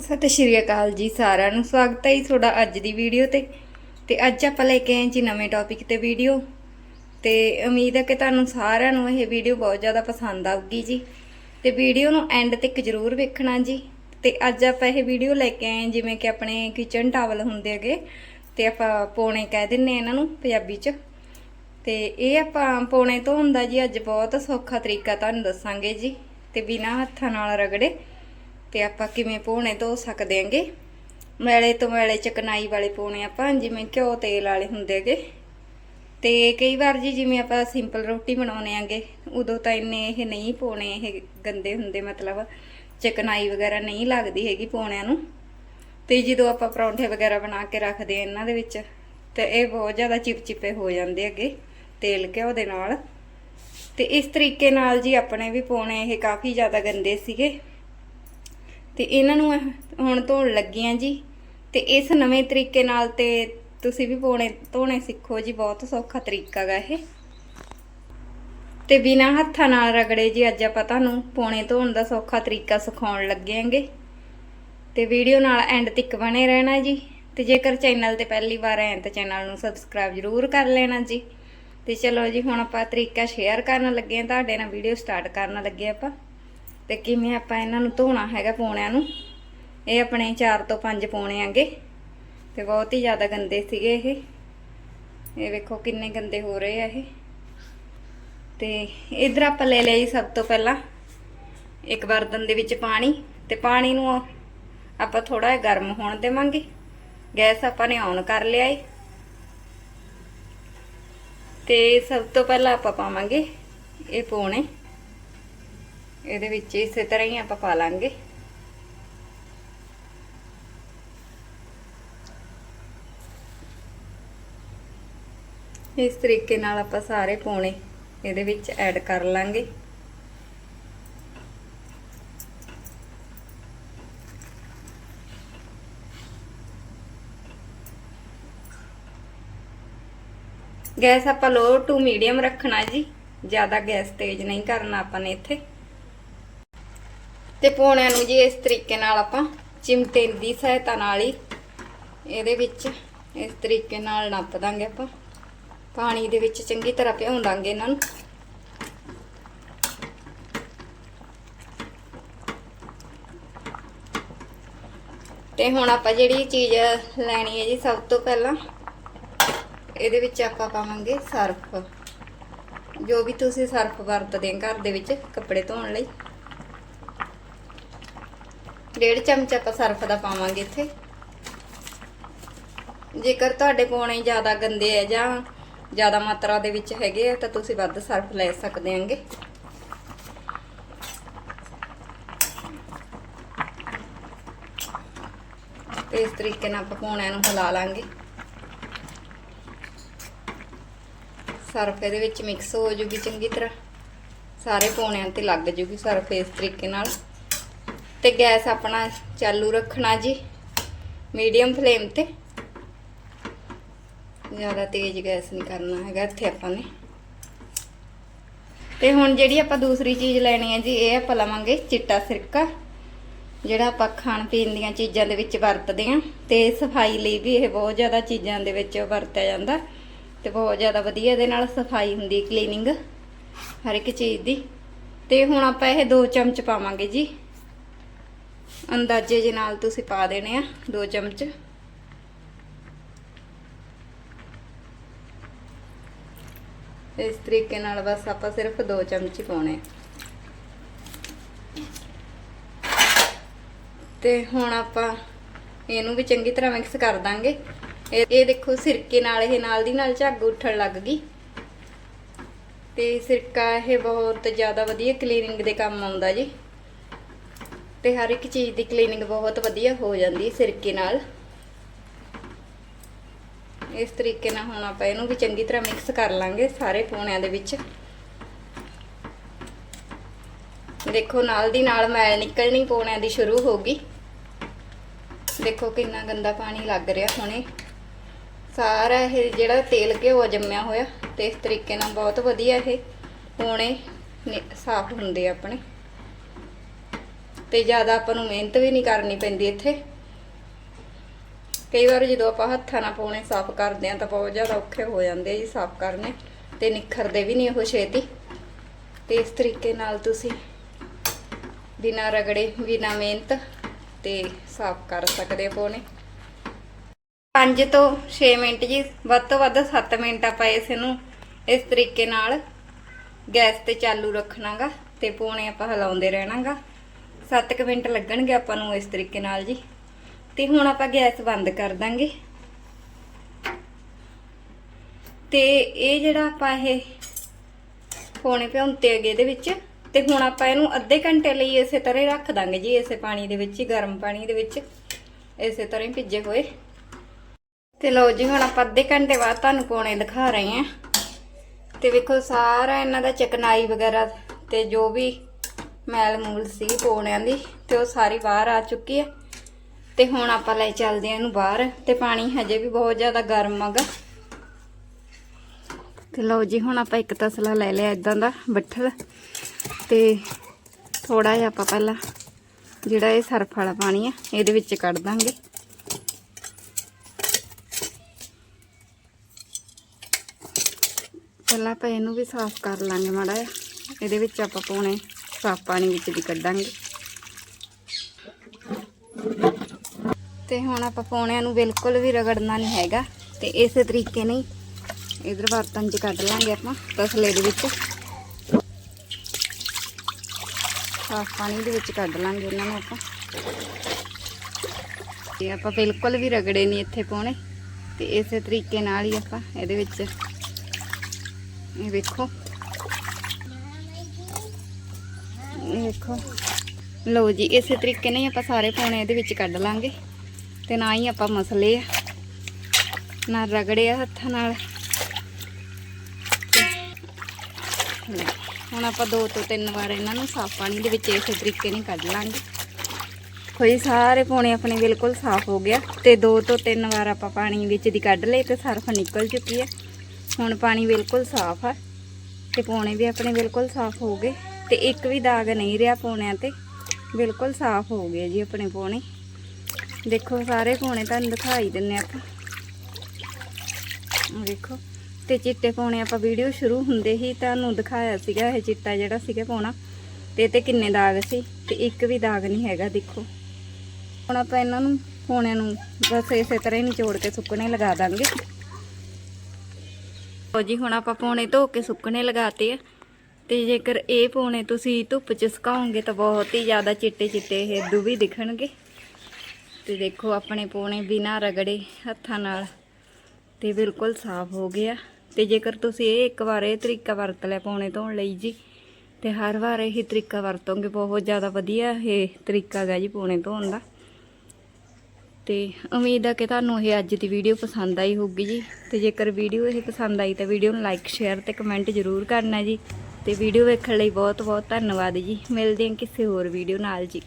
ਸਤਿ ਸ਼੍ਰੀ ਅਕਾਲ ਜੀ ਸਾਰਿਆਂ ਨੂੰ। ਸਵਾਗਤ ਹੈ ਜੀ ਤੁਹਾਡਾ ਅੱਜ ਦੀ ਵੀਡੀਓ ਤੇ। ਤੇ ਅੱਜ ਆਪਾਂ ਲੈ ਕੇ ਆਏ ਜੀ ਨਵੇਂ ਟੌਪਿਕ ਤੇ ਵੀਡੀਓ। ਤੇ ਉਮੀਦ ਹੈ ਕਿ ਤੁਹਾਨੂੰ ਸਾਰਿਆਂ ਨੂੰ ਇਹ ਵੀਡੀਓ ਬਹੁਤ ਜ਼ਿਆਦਾ ਪਸੰਦ ਆਊਗੀ ਜੀ। ਤੇ ਵੀਡੀਓ ਨੂੰ ਐਂਡ ਤੱਕ ਜ਼ਰੂਰ ਵੇਖਣਾ ਜੀ। ਤੇ ਅੱਜ ਆਪਾਂ ਇਹ ਵੀਡੀਓ ਲੈ ਕੇ ਆਏ ਜਿਵੇਂ ਕਿ ਆਪਣੇ ਕਿਚਨ ਟਾਵਲ ਹੁੰਦੇ ਹੈਗੇ। ਤੇ ਆਪਾਂ ਪੋਣੇ ਕਹਿ ਦਿੰਨੇ ਆ ਇਹਨਾਂ ਨੂੰ ਪੰਜਾਬੀ 'ਚ। ਤੇ ਇਹ ਆਪਾਂ ਪੋਣੇ ਤੋਂ ਹੁੰਦਾ ਜੀ ਅੱਜ ਬਹੁਤ ਸੌਖਾ ਤਰੀਕਾ ਤੁਹਾਨੂੰ ਦੱਸਾਂਗੇ ਜੀ। ਤੇ ਬਿਨਾਂ ਹੱਥਾਂ ਨਾਲ ਰਗੜੇ ਤੇ ਆਪਾਂ ਕਿਵੇਂ ਪੋਣੇ ਧੋ ਸਕਦੇ ਆਂਗੇ? ਮੈਲੇ ਤੋਂ ਮੈਲੇ ਚਕਨਾਈ ਵਾਲੇ ਪੋਣੇ ਆਪਾਂ, ਜਿਵੇਂ ਘਿਓ ਤੇਲ ਵਾਲੇ ਹੁੰਦੇ ਹੈਗੇ ਤੇ ਕਈ ਵਾਰ ਜੀ ਜਿਵੇਂ ਆਪਾਂ ਸਿੰਪਲ ਰੋਟੀ ਬਣਾਉਨੇ ਆਂਗੇ, ਉਦੋਂ ਤਾਂ ਇੰਨੇ ਇਹ ਨਹੀਂ ਪੋਣੇ ਇਹ ਗੰਦੇ ਹੁੰਦੇ ਮਤਲਬ ਚਕਨਾਈ ਵਗੈਰਾ ਨਹੀਂ ਲੱਗਦੀ ਹੈਗੀ ਪੋਣਿਆਂ ਨੂੰ। ਤੇ ਜਦੋਂ ਆਪਾਂ ਪਰੌਂਠੇ ਵਗੈਰਾ ਬਣਾ ਕੇ ਰੱਖਦੇ ਆ ਇਹਨਾਂ ਦੇ ਵਿੱਚ, ਤੇ ਇਹ ਬਹੁਤ ਜ਼ਿਆਦਾ ਚਿਪਚਿਪੇ ਹੋ ਜਾਂਦੇ ਹੈਗੇ ਤੇਲ ਘਿਓ ਦੇ ਨਾਲ। ਤੇ ਇਸ ਤਰੀਕੇ ਨਾਲ ਜੀ ਆਪਣੇ ਵੀ ਪੋਣੇ ਇਹ ਕਾਫੀ ਜ਼ਿਆਦਾ ਗੰਦੇ ਸੀਗੇ। ਤੇ ਇਹਨਾਂ ਨੂੰ ਹੁਣ ਧੋਣ ਲੱਗੀ ਲੱਗੀਆਂ ਜੀ। ਤੇ ਇਸ ਨਵੇਂ ਤਰੀਕੇ ਨਾਲ ਤੇ ਤੁਸੀਂ ਵੀ ਪੋਣੇ, ਧੋਣੇ ਸਿੱਖੋ ਜੀ, ਬਹੁਤ ਸੌਖਾ ਤਰੀਕਾ ਗਾ ਇਹ। ਤੇ ਬਿਨਾ ਹੱਥਾਂ ਨਾਲ ਰਗੜੇ ਜੀ, ਅੱਜ ਆਪਾਂ ਤੁਹਾਨੂੰ ਪੋਣੇ ਧੋਣ ਦਾ ਸੌਖਾ ਤਰੀਕਾ ਸਿਖਾਉਣ ਲੱਗੇ ਆਂਗੇ। ਤੇ ਵੀਡੀਓ ਨਾਲ ਐਂਡ ਤੱਕ ਬਣੇ ਰਹਿਣਾ ਜੀ। ਤੇ ਜੇਕਰ ਚੈਨਲ ਤੇ ਪਹਿਲੀ ਵਾਰ ਆਏ ਤਾਂ ਚੈਨਲ ਨੂੰ ਸਬਸਕ੍ਰਾਈਬ ਜ਼ਰੂਰ ਕਰ ਲੈਣਾ ਜੀ। ਤੇ ਚਲੋ ਜੀ, ਹੁਣ ਆਪਾਂ ਤਰੀਕਾ ਸ਼ੇਅਰ ਕਰਨ ਲੱਗੇ ਹਾਂ ਤੁਹਾਡੇ ਨਾਲ ਵੀਡੀਓ ਸਟਾਰਟ ਕਰਨ ਲੱਗੇ ਆਪਾਂ। ਤੇ ਕਿਵੇਂ ਆਪਾਂ ਇਹਨਾਂ ਨੂੰ ਧੋਣਾ ਹੈਗਾ ਪੌਣਿਆਂ ਨੂੰ? ਇਹ ਆਪਣੇ 4 ਤੋਂ 5 ਪੌਣੇ ਆਂਗੇ। ਤੇ ਬਹੁਤ ਹੀ ਜ਼ਿਆਦਾ ਗੰਦੇ ਸੀਗੇ ਇਹ। ਇਹ ਵੇਖੋ ਕਿੰਨੇ ਗੰਦੇ ਹੋ ਰਹੇ ਆ ਇਹ। ਤੇ ਇਧਰ ਆਪਾਂ ਲੈ ਲਿਆ ਜੀ ਸਭ ਤੋਂ ਪਹਿਲਾਂ ਇੱਕ ਬਰਤਨ ਦੇ ਵਿੱਚ ਪਾਣੀ। ਤੇ ਪਾਣੀ ਨੂੰ ਆਪਾਂ ਥੋੜਾ ਜਿਹਾ ਗਰਮ ਹੋਣ ਦੇਵਾਂਗੇ। ਗੈਸ ਆਪਾਂ ਨੇ ਔਨ ਕਰ ਲਿਆ ਏ। ਤੇ ਸਭ ਤੋਂ ਪਹਿਲਾਂ ਆਪਾਂ ਪਾਵਾਂਗੇ ਇਹ ਪੌਣੇ। ਇਹਦੇ ਵਿੱਚ ਇਸੇ ਤਰ੍ਹਾਂ ਹੀ ਆਪਾਂ ਪਾ ਲਾਂਗੇ। ਇਸ ਤਰੀਕੇ ਨਾਲ ਆਪਾਂ ਸਾਰੇ ਪੌਣੇ ਇਹਦੇ ਵਿੱਚ ਐਡ ਕਰ ਲਾਂਗੇ। ਗੈਸ ਆਪਾਂ ਲੋ ਟੂ ਮੀਡੀਅਮ ਰੱਖਣਾ ਜੀ, ਜ਼ਿਆਦਾ ਗੈਸ ਤੇਜ਼ ਨਹੀਂ ਕਰਨਾ ਆਪਾਂ ਨੇ ਇੱਥੇ। ਤੇ ਪੌਣਿਆਂ ਨੂੰ ਜੀ ਇਸ ਤਰੀਕੇ ਨਾਲ ਆਪਾਂ ਚਿਮਟੇ ਦੀ ਸਹਾਇਤਾ ਨਾਲ ਹੀ ਇਹਦੇ ਵਿੱਚ ਇਸ ਤਰੀਕੇ ਨਾਲ ਨੱਪ ਦਾਂਗੇ ਆਪਾਂ। ਪਾਣੀ ਦੇ ਵਿੱਚ ਚੰਗੀ ਤਰ੍ਹਾਂ ਭਿਉਂ ਦਾਂਗੇ ਇਹਨਾਂ ਨੂੰ। ਤੇ ਹੁਣ ਆਪਾਂ ਜਿਹੜੀ ਚੀਜ਼ ਲੈਣੀ ਹੈ ਜੀ ਸਭ ਤੋਂ ਪਹਿਲਾਂ ਇਹਦੇ ਵਿੱਚ ਆਪਾਂ ਪਾਵਾਂਗੇ ਸਰਫ। ਜੋ ਵੀ ਤੁਸੀਂ ਸਰਫ ਵਰਤਦੇ ਆ ਘਰ ਦੇ ਵਿੱਚ ਕੱਪੜੇ ਧੋਣ ਲਈ। ਡੇਢ ਚਮਚ ਆਪਾਂ ਸਰਫ ਦਾ ਪਾਵਾਂਗੇ ਇੱਥੇ। ਜੇਕਰ ਤੁਹਾਡੇ ਪੌਣੇ ਜ਼ਿਆਦਾ ਗੰਦੇ ਆ ਜਾਂ ਜ਼ਿਆਦਾ ਮਾਤਰਾ ਦੇ ਵਿੱਚ ਹੈਗੇ ਆ, ਤਾਂ ਤੁਸੀਂ ਵੱਧ ਸਰਫ ਲੈ ਸਕਦੇ ਆਂਗੇ। ਤੇ ਇਸ ਤਰੀਕੇ ਨਾਲ ਆਪਾਂ ਪੌਣਿਆਂ ਨੂੰ ਹਿਲਾ ਲਾਂਗੇ। ਸਰਫ ਇਹਦੇ ਵਿੱਚ ਮਿਕਸ ਹੋ ਜੂਗੀ ਚੰਗੀ ਤਰ੍ਹਾਂ। ਸਾਰੇ ਪੌਣਿਆਂ ਤੇ ਲੱਗ ਜੂਗੀ ਸਰਫ ਇਸ ਤਰੀਕੇ ਨਾਲ। ਤੇ ਗੈਸ ਆਪਣਾ ਚਾਲੂ ਰੱਖਣਾ ਜੀ, ਮੀਡੀਅਮ ਫਲੇਮ ਤੇ। ਜ਼ਿਆਦਾ ਤੇਜ਼ ਗੈਸ ਨਹੀਂ ਕਰਨਾ ਹੈਗਾ ਇੱਥੇ ਆਪਾਂ ਨੇ। ਤੇ ਹੁਣ ਜਿਹੜੀ ਆਪਾਂ ਦੂਸਰੀ ਚੀਜ਼ ਲੈਣੀ ਹੈ ਜੀ, ਇਹ ਆਪਾਂ ਲਵਾਂਗੇ ਚਿੱਟਾ ਸਿਰਕਾ, ਜਿਹੜਾ ਆਪਾਂ ਖਾਣ ਪੀਣ ਦੀਆਂ ਚੀਜ਼ਾਂ ਦੇ ਵਿੱਚ ਵਰਤਦੇ ਆਂ ਤੇ ਸਫ਼ਾਈ ਲਈ ਵੀ ਇਹ ਬਹੁਤ ਜ਼ਿਆਦਾ ਚੀਜ਼ਾਂ ਦੇ ਵਿੱਚ ਵਰਤਿਆ ਜਾਂਦਾ। ਤੇ ਬਹੁਤ ਜ਼ਿਆਦਾ ਵਧੀਆ ਇਹਦੇ ਨਾਲ ਸਫ਼ਾਈ ਹੁੰਦੀ ਕਲੀਨਿੰਗ ਹਰ ਇੱਕ ਚੀਜ਼ ਦੀ। ਤੇ ਹੁਣ ਆਪਾਂ ਇਹ 2 ਚਮਚ ਪਾਵਾਂਗੇ ਜੀ। ਅੰਦਾਜ਼ੇ ਦੇ ਨਾਲ ਤੁਸੀਂ ਪਾ ਦੇਣੇ ਆ 2 ਚਮਚ। ਇਸ ਤਰੀਕੇ ਨਾਲ ਬਸ ਆਪਾਂ ਸਿਰਫ 2 ਚਮਚ ਪਾਉਣੇ। ਤੇ ਹੁਣ ਆਪਾਂ ਇਹਨੂੰ ਵੀ ਚੰਗੀ ਤਰ੍ਹਾਂ ਮਿਕਸ ਕਰ ਦਾਂਗੇ। ਇਹ ਇਹ ਦੇਖੋ ਸਿਰਕੇ ਨਾਲ, ਇਹ ਨਾਲ ਦੀ ਨਾਲ ਝੱਗ ਉੱਠਣ ਲੱਗ ਗਈ। ਤੇ ਸਿਰਕਾ ਇਹ ਬਹੁਤ ਜ਼ਿਆਦਾ ਵਧੀਆ ਕਲੀਨਿੰਗ ਦੇ ਕੰਮ ਆਉਂਦਾ ਜੀ। ਤੇ ਹਰ ਇੱਕ ਚੀਜ਼ ਦੀ ਕਲੀਨਿੰਗ ਬਹੁਤ ਵਧੀਆ ਹੋ ਜਾਂਦੀ ਸਿਰਕੇ ਨਾਲ। ਇਸ ਤਰੀਕੇ ਨਾਲ ਹੁਣ ਆਪਾਂ ਇਹਨੂੰ ਵੀ ਚੰਗੀ ਤਰ੍ਹਾਂ ਮਿਕਸ ਕਰ ਲਾਂਗੇ ਸਾਰੇ ਪੌਣਿਆਂ ਦੇ ਵਿੱਚ। ਦੇਖੋ ਨਾਲ ਦੀ ਨਾਲ ਮੈਲ ਨਿਕਲਣੀ ਪੌਣਿਆਂ ਦੀ ਸ਼ੁਰੂ ਹੋ ਗਈ। ਦੇਖੋ ਕਿੰਨਾ ਗੰਦਾ ਪਾਣੀ ਲੱਗ ਰਿਹਾ ਹੁਣੇ। ਸਾਰਾ ਇਹ ਜਿਹੜਾ ਤੇਲ ਘਿਓ ਜੰਮਿਆ ਹੋਇਆ ਤੇ ਇਸ ਤਰੀਕੇ ਨਾਲ ਬਹੁਤ ਵਧੀਆ ਇਹ ਪੌਣੇ ਸਾਫ਼ ਹੁੰਦੇ ਆਪਣੇ। ਤੇ ਜ਼ਿਆਦਾ ਆਪਾਂ ਨੂੰ ਮਿਹਨਤ ਵੀ ਨਹੀਂ ਕਰਨੀ ਪੈਂਦੀ ਇੱਥੇ। ਕਈ ਵਾਰ ਜਦੋਂ ਆਪਾਂ ਹੱਥਾਂ ਨਾਲ ਪਾਉਣੇ ਸਾਫ਼ ਕਰਦੇ ਆ ਤਾਂ ਬਹੁਤ ਜ਼ਿਆਦਾ ਔਖੇ ਹੋ ਜਾਂਦੇ ਆ ਜੀ ਸਾਫ਼ ਕਰਨੇ, ਤੇ ਨਿਖਰਦੇ ਵੀ ਨਹੀਂ ਉਹ ਛੇਤੀ। ਤੇ ਇਸ ਤਰੀਕੇ ਨਾਲ ਤੁਸੀਂ ਬਿਨਾਂ ਰਗੜੇ, ਬਿਨਾਂ ਮਿਹਨਤ ਤੇ ਸਾਫ਼ ਕਰ ਸਕਦੇ ਹੋ ਪੋਣੇ। 5 ਤੋਂ 6 ਮਿੰਟ ਜੀ, ਵੱਧ ਤੋਂ ਵੱਧ 7 ਮਿੰਟ ਆਪਾਂ ਇਸ ਨੂੰ ਇਸ ਤਰੀਕੇ ਨਾਲ ਗੈਸ ਤੇ ਚਾਲੂ ਰੱਖਣਾਗਾ ਤੇ ਪੋਣੇ ਆਪਾਂ ਹਿਲਾਉਂਦੇ ਰਹਿਣਾਗਾ। 7 ਮਿੰਟ ਲੱਗਣਗੇ ਆਪਾਂ ਨੂੰ ਇਸ ਤਰੀਕੇ ਨਾਲ ਜੀ। ਤੇ ਹੁਣ ਆਪਾਂ ਗੈਸ ਬੰਦ ਕਰ ਦਾਂਗੇ। ਤੇ ਇਹ ਜਿਹੜਾ ਆਪਾਂ ਇਹ ਪੋਣੇ ਭਿਉਂਤੇ ਹੈਗੇ ਇਹਦੇ ਵਿੱਚ, ਤੇ ਹੁਣ ਆਪਾਂ ਇਹਨੂੰ ਅੱਧੇ ਘੰਟੇ ਲਈ ਇਸੇ ਤਰ੍ਹਾਂ ਹੀ ਰੱਖ ਦਾਂਗੇ ਜੀ, ਇਸੇ ਪਾਣੀ ਦੇ ਵਿੱਚ ਗਰਮ ਪਾਣੀ ਦੇ ਵਿੱਚ, ਇਸੇ ਤਰ੍ਹਾਂ ਹੀ ਭਿੱਜੇ ਹੋਏ। ਤੇ ਲਓ ਜੀ, ਹੁਣ ਆਪਾਂ ਅੱਧੇ ਘੰਟੇ ਬਾਅਦ ਤੁਹਾਨੂੰ ਪੋਣੇ ਦਿਖਾ ਰਹੇ ਹਾਂ। ਤੇ ਵੇਖੋ, ਸਾਰਾ ਇਹਨਾਂ ਦਾ ਚਕਨਾਈ ਵਗੈਰਾ ਤੇ ਜੋ ਵੀ ਮੈਲ ਮੂਲ ਸੀ ਪੋਣਿਆਂ ਦੀ ਤੇ ਉਹ ਸਾਰੀ ਬਾਹਰ ਆ ਚੁੱਕੀ ਹੈ। ਤੇ ਹੁਣ ਆਪਾਂ ਲੈ ਚੱਲਦੇ ਹਾਂ ਇਹਨੂੰ ਬਾਹਰ ਤੇ ਪਾਣੀ ਹਜੇ ਵੀ ਬਹੁਤ ਜ਼ਿਆਦਾ ਗਰਮ ਹੈਗਾ। ਤੇ ਲਓ ਜੀ, ਹੁਣ ਆਪਾਂ ਇੱਕ ਤਸਲਾ ਲੈ ਲਿਆ ਇਦਾਂ ਦਾ ਬੱਠਲ। ਤੇ ਥੋੜਾ ਜਿਹਾ ਆਪਾਂ ਪਹਿਲਾਂ ਜਿਹੜਾ ਇਹ ਸਰਫ ਵਾਲਾ ਪਾਣੀ ਆ, ਇਹਦੇ ਵਿੱਚ ਕੱਢ ਦਾਂਗੇ। ਪਹਿਲਾਂ ਆਪਾਂ ਇਹਨੂੰ ਵੀ ਸਾਫ਼ ਕਰ ਲਾਂਗੇ ਮਾੜਾ ਜਿਹਾ। ਇਹਦੇ ਵਿੱਚ ਆਪਾਂ ਪਾਉਣੇ ਸਾਫ਼ ਪਾਣੀ ਵਿੱਚ ਦੀ ਕੱਢਾਂਗੇ। ਤੇ ਹੁਣ ਆਪਾਂ ਪੌਣਿਆਂ ਨੂੰ ਬਿਲਕੁਲ ਵੀ ਰਗੜਨਾ ਨਹੀਂ ਹੈਗਾ, ਤੇ ਇਸੇ ਤਰੀਕੇ ਨਾਲ ਹੀ ਇਧਰ ਬਰਤਨ 'ਚ ਕੱਢ ਲਾਂਗੇ ਆਪਾਂ ਤਸਲੇ ਦੇ ਵਿੱਚ। ਸਾਫ਼ ਪਾਣੀ ਦੇ ਵਿੱਚ ਕੱਢ ਲਾਂਗੇ ਇਹਨਾਂ ਨੂੰ ਆਪਾਂ। ਤੇ ਆਪਾਂ ਬਿਲਕੁਲ ਵੀ ਰਗੜੇ ਨਹੀਂ ਇੱਥੇ ਪੌਣੇ, ਤੇ ਇਸੇ ਤਰੀਕੇ ਨਾਲ ਹੀ ਆਪਾਂ ਇਹਦੇ ਵਿੱਚ ਇਹ ਵੇਖੋ। ਦੇਖੋ। ਲਓ ਜੀ, ਇਸੇ ਤਰੀਕੇ ਨਾਲ ਹੀ ਆਪਾਂ ਸਾਰੇ ਪਾਉਣੇ ਇਹਦੇ ਵਿੱਚ ਕੱਢ ਲਾਂਗੇ। ਤੇ ਨਾ ਹੀ ਆਪਾਂ ਮਸਲੇ ਆ, ਨਾ ਰਗੜੇ ਆ ਹੱਥਾਂ ਨਾਲ। ਹੁਣ ਆਪਾਂ ਦੋ ਤੋਂ ਤਿੰਨ ਵਾਰ ਇਹਨਾਂ ਨੂੰ ਸਾਫ਼ ਪਾਣੀ ਦੇ ਵਿੱਚ ਇਸੇ ਤਰੀਕੇ ਨਾਲ ਕੱਢ ਲਾਂਗੇ। ਕੋਈ ਸਾਰੇ ਪਾਉਣੇ ਆਪਣੇ ਬਿਲਕੁਲ ਸਾਫ਼ ਹੋ ਗਿਆ। ਤੇ ਦੋ ਤੋਂ ਤਿੰਨ ਵਾਰ ਆਪਾਂ ਪਾਣੀ ਵਿੱਚ ਦੀ ਕੱਢ ਲਏ ਤੇ ਸਰਫ ਨਿਕਲ ਚੁੱਕੀ ਹੈ ਹੁਣ ਪਾਣੀ ਬਿਲਕੁਲ ਸਾਫ਼ ਆ। ਤੇ ਪੌਣੇ ਵੀ ਆਪਣੇ ਬਿਲਕੁਲ ਸਾਫ਼ ਹੋ ਗਏ ਤੇ ਇੱਕ ਵੀ ਦਾਗ ਨਹੀਂ ਰਿਹਾ ਪੌਣਿਆਂ ਤੇ। ਬਿਲਕੁਲ ਸਾਫ਼ ਹੋ ਗਏ ਜੀ ਆਪਣੇ ਪੌਣੇ। ਦੇਖੋ, ਸਾਰੇ ਪੌਣੇ ਤੁਹਾਨੂੰ ਦਿਖਾਈ ਦਿੰਨੇ ਆਪਾਂ। ਦੇਖੋ ਤੇ ਚਿੱਟੇ ਪੌਣੇ ਆਪਾਂ ਵੀਡੀਓ ਸ਼ੁਰੂ ਹੁੰਦੇ ਹੀ ਤੁਹਾਨੂੰ ਦਿਖਾਇਆ ਸੀਗਾ, ਇਹ ਚਿੱਟਾ ਜਿਹੜਾ ਸੀਗਾ ਪੌਣਾ। ਤੇ ਤੇ ਕਿੰਨੇ ਦਾਗ ਸੀ? ਤੇ ਇੱਕ ਵੀ ਦਾਗ ਨਹੀਂ ਹੈਗਾ, ਦੇਖੋ। ਹੁਣ ਆਪਾਂ ਇਹਨਾਂ ਨੂੰ, ਪੌਣਿਆਂ ਨੂੰ ਬਸ ਇਸੇ ਤਰ੍ਹਾਂ ਹੀ ਨਿਚੋੜ ਕੇ ਸੁੱਕਣੇ ਲਗਾ ਦਾਂਗੇ। ਲਓ ਜੀ, ਹੁਣ ਆਪਾਂ ਪੌਣੇ ਧੋ ਕੇ ਸੁੱਕਣੇ ਲਗਾਤੇ ਆ। ਤੇ ਜੇਕਰ ਇਹ ਪੌਣੇ ਤੁਸੀਂ ਧੁੱਪ 'ਚ ਸੁਕਾਓਗੇ ਤਾਂ ਬਹੁਤ ਹੀ ਜ਼ਿਆਦਾ ਚਿੱਟੇ ਚਿੱਟੇ ਇਹ ਦੂ ਦਿਖਣਗੇ। ਤੇ ਦੇਖੋ ਆਪਣੇ ਪੌਣੇ ਬਿਨਾਂ ਰਗੜੇ ਹੱਥਾਂ ਨਾਲ ਤੇ ਬਿਲਕੁਲ ਸਾਫ਼ ਹੋ ਗਿਆ ਤੇ ਜੇਕਰ ਤੁਸੀਂ ਇਹ ਇੱਕ ਵਾਰ ਇਹ ਤਰੀਕਾ ਵਰਤ ਲਿਆ ਪੌਣੇ ਧੋਣ ਲਈ ਜੀ, ਤੇ ਹਰ ਵਾਰ ਇਹ ਤਰੀਕਾ ਵਰਤੋਂਗੇ, ਬਹੁਤ ਜ਼ਿਆਦਾ ਵਧੀਆ ਇਹ ਤਰੀਕਾ ਹੈਗਾ ਜੀ ਪੌਣੇ ਧੋਣ ਦਾ। ਤੇ ਉਮੀਦ ਆ ਕਿ ਤੁਹਾਨੂੰ ਇਹ ਅੱਜ ਦੀ ਵੀਡੀਓ ਪਸੰਦ ਆਈ ਹੋਊਗੀ ਜੀ। ਤੇ ਜੇਕਰ ਵੀਡੀਓ ਇਹ ਪਸੰਦ ਆਈ ਤਾਂ ਵੀਡੀਓ ਨੂੰ ਲਾਈਕ ਸ਼ੇਅਰ ਤੇ ਕਮੈਂਟ ਜ਼ਰੂਰ ਕਰਨਾ ਜੀ। ਤੇ ਵੀਡੀਓ ਵੇਖਣ ਲਈ ਬਹੁਤ ਬਹੁਤ ਧੰਨਵਾਦ ਜੀ। ਮਿਲਦੇ ਹਾਂ ਕਿਸੇ ਹੋਰ ਵੀਡੀਓ ਨਾਲ ਜੀ।